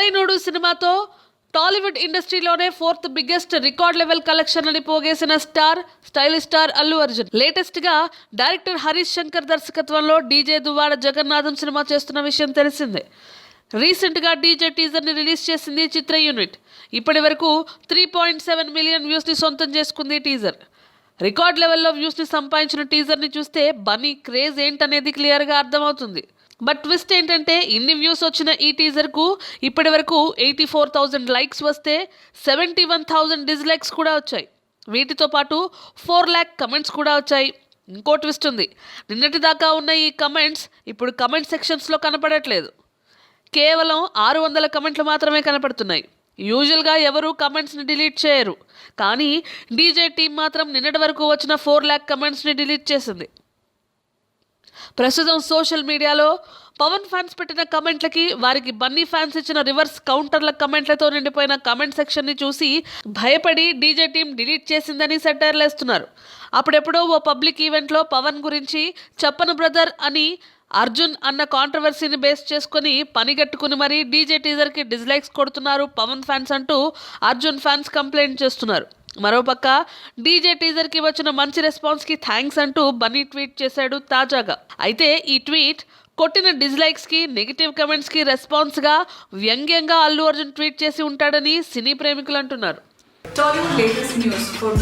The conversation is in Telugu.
సరైనోడు సినిమాతో Tollywood ఇండస్ట్రీలోనే fourth biggest record level collection అని పోగేసిన star stylish star Allu Arjun. లేటెస్ట్గా డైరెక్టర్ హరీష్ శంకర్ దర్శకత్వంలో డీజే దువ్వాడ జగన్నాథం సినిమా చేస్తున్న విషయం తెలిసిందే. రీసెంట్గా డీజే టీజర్ని రిలీజ్ చేసింది చిత్ర యూనిట్. ఇప్పటి వరకు త్రీ పాయింట్ సెవెన్ మిలియన్ వ్యూస్ని సొంతం చేసుకుంది టీజర్. రికార్డ్ లెవెల్లో వ్యూస్ని సంపాదించిన టీజర్ని చూస్తే బనీ క్రేజ్ ఏంటనేది క్లియర్గా అర్థమవుతుంది. బట్ ట్విస్ట్ ఏంటంటే ఇన్ని వ్యూస్ వచ్చిన ఈ టీజర్కు ఇప్పటి వరకు ఎయిటీ ఫోర్ థౌజండ్ లైక్స్ వస్తే సెవెంటీ వన్ థౌజండ్ డిస్లైక్స్ కూడా వచ్చాయి. వీటితో పాటు ఫోర్ ల్యాక్ కమెంట్స్ కూడా వచ్చాయి. ఇంకో ట్విస్ట్ ఉంది. నిన్నటి దాకా ఉన్న ఈ కమెంట్స్ ఇప్పుడు కమెంట్ సెక్షన్స్లో కనపడట్లేదు. కేవలం ఆరు వందల కమెంట్లు మాత్రమే కనపడుతున్నాయి. యూజువల్గా ఎవరు కమెంట్స్ని డిలీట్ చేయరు. కానీ డీజే టీం మాత్రం నిన్నటి వరకు వచ్చిన ఫోర్ ల్యాక్ కమెంట్స్ని డిలీట్ చేసింది. ప్రస్తుతం సోషల్ మీడియాలో పవన్ ఫ్యాన్స్ పెట్టిన కమెంట్లకి వారికి బన్నీ ఫ్యాన్స్ ఇచ్చిన రివర్స్ కౌంటర్ల కమెంట్లతో నిండిపోయిన కమెంట్ సెక్షన్ని చూసి భయపడి డీజే టీం డిలీట్ చేసిందని సెటైర్లేస్తున్నారు అప్పుడెప్పుడో ఓ పబ్లిక్ ఈవెంట్లో పవన్ గురించి చెప్పను బ్రదర్ అని అర్జున్ అన్న కాంట్రవర్సీని బేస్ చేసుకుని పనిగట్టుకుని మరీ డీజే టీజర్కి డిస్లైక్స్ కొడుతున్నారు పవన్ ఫ్యాన్స్ అంటూ అర్జున్ ఫ్యాన్స్ కంప్లైంట్ చేస్తున్నారు. మరోపక్క డీజే టీజర్కి వచ్చిన మంచి రెస్పాన్స్కి థ్యాంక్స్ అంటూ బనీ ట్వీట్ చేశాడు తాజాగా. అయితే ఈ ట్వీట్ కొట్టిన డిజ్లైక్స్కి నెగిటివ్ కమెంట్స్కి రెస్పాన్స్గా వ్యంగ్యంగా అల్లు అర్జున్ ట్వీట్ చేసి ఉంటాడని సినీ ప్రేమికులు అంటున్నారు. Tollywood latest news for